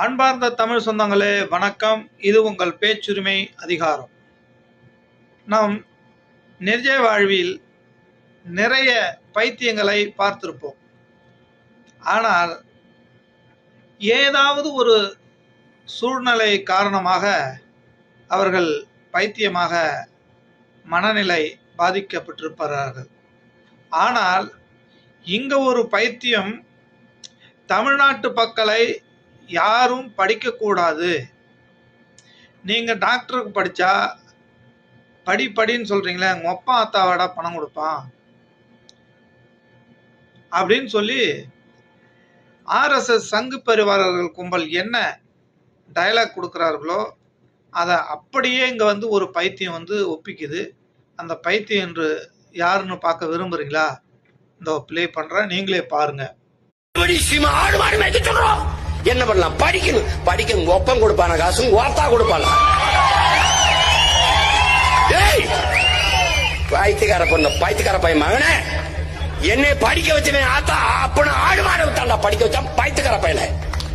அன்பார்ந்த தமிழ் சொந்தங்களே வணக்கம். இது உங்கள் பேச்சுரிமை அதிகாரம். நாம் நிஜ வாழ்வில் நிறைய பைத்தியங்களை பார்த்திருப்போம். ஆனால் ஏதாவது ஒரு சூழ்நிலை காரணமாக அவர்கள் பைத்தியமாக மனநிலை பாதிக்கப்பட்டிருப்பார்கள். ஆனால் இங்கே ஒரு பைத்தியம் தமிழ்நாட்டு மக்களை யாரும் படிக்கக்கூடாது. நீங்கள் டாக்டருக்கு படித்தா படி படின்னு சொல்கிறீங்களே உங்கள் அப்பா அத்தாவாடா பணம் கொடுப்பான். அப்படின்னு சொல்லி ஆர்எஸ்எஸ் சங்கு பரிவாரர்கள் கும்பல் என்ன டயலாக் கொடுக்குறார்களோ அதை அப்படியே இங்கே வந்து ஒரு பைத்தியம் வந்து ஒப்பிக்குது. அந்த பைத்தியம் என்று யாருன்னு பார்க்க விரும்புகிறீங்களா இந்த ப்ளே பண்ணுறேன் நீங்களே பாருங்கள் என்ன பண்ணலாம்? படிக்கணும். படிக்கணும் ஒப்பம் கொடுப்பான காசும்? ஓத்தா கொடுப்பான? பாய்த்துக்கார பொண்ணு பாய்த்துக்கார பையன் மகனே. என்னை படிக்க வச்சவன் ஆத்தா அப்பன ஆடு மாடு விட்டான்டா படிக்க வச்சான் பாய்த்துக்கார பையனை.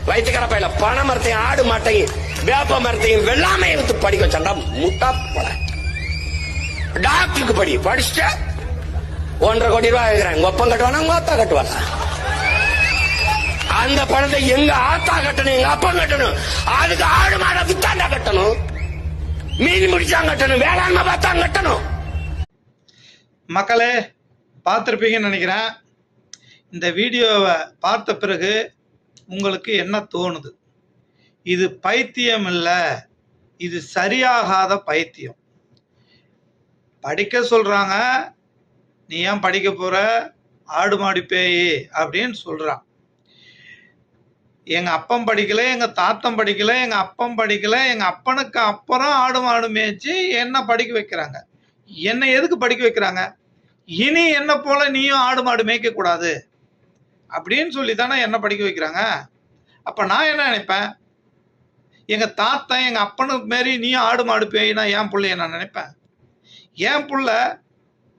வயிற்றுக்கார பையல பனை மரத்தையும் ஆடு மாட்டையும் வேப்ப மரத்தையும் வெள்ளாமையை வித்து படிக்க வச்சான்டா. முட்டா போல. டாக்டருக்கு படி. படிச்சுட்ட? ஒன்றரை கோடி ரூபாய் கேட்கிறேன் ஒப்பம் கட்டுவானா? உங்க ஆத்தா கட்டுவானா? அந்த பணத்தை எங்க ஆத்தா கட்டணும் எங்க அப்பா கட்டணும்? அதுக்கு ஆடு மாட வித்தாண்டா கட்டணும்? மீன் முடிச்சா கட்டணும் வேளாண்மை பார்த்தா கட்டணும். மக்களே பார்த்துருப்பீங்கன்னு நினைக்கிறேன். இந்த வீடியோவை பார்த்த பிறகு உங்களுக்கு என்ன தோணுது? இது பைத்தியம் இல்லை இது சரியாகாத பைத்தியம். படிக்க சொல்கிறாங்க நீ ஏன் படிக்க போகிற ஆடு மாடி பேய் அப்படின்னு சொல்கிறான் எங்கள் அப்பம் படிக்கல எங்கள் தாத்தம் படிக்கல எங்கள் அப்பம் படிக்கல எங்கள் அப்பனுக்கு அப்புறம் ஆடு மாடு மேய்ச்சி என்ன படிக்க வைக்கிறாங்க. என்னை எதுக்கு படிக்க வைக்கிறாங்க? இனி என்ன போல நீயும் ஆடு மாடு மேய்க்க கூடாது. அப்படின்னு சொல்லி தானே என்ன படிக்க வைக்கிறாங்க. அப்ப நான் என்ன நினைப்பேன்? எங்க தாத்தன் எங்க அப்பனுக்கு மாரி நீயும் ஆடு மாடு பேயினா என் பிள்ளைய நான் நினைப்பேன்? என் புள்ள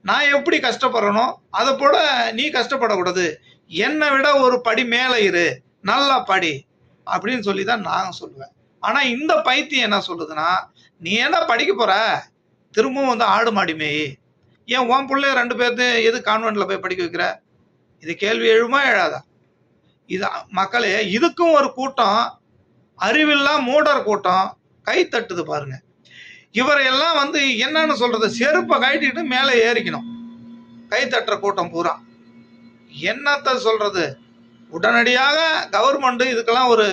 நான் எப்படி கஷ்டப்படுறனோ அதை போல நீ கஷ்டப்படக்கூடாது. என்னை விட ஒரு படி மேலே இரு. நல்லா படி அப்படின்னு சொல்லி தான் நான் சொல்லுவேன். ஆனால் இந்த பைத்தியம் என்ன சொல்லுதுன்னா நீ என்ன படிக்க போற? திரும்பவும் வந்து ஆடு மாடி மேய். ஏன் உன் பிள்ளைய ரெண்டு பேர்த்து எது கான்வென்ட்ல போய் படிக்க வைக்கிற? இது கேள்வி எழுமா எழாதா? இது மக்களே இதுக்கும் ஒரு கூட்டம் அறிவில்லா மூடர் கூட்டம் கை தட்டுது பாருங்க. இவரையெல்லாம் வந்து என்னன்னு சொல்றது? செருப்பை கட்டிட்டு மேலே ஏறிக்கணும். கை தட்டுற கூட்டம் பூரா. என்னத்த சொல்றது? உடனடியாக கவர்மெண்ட் இதுக்கெல்லாம் ஒரு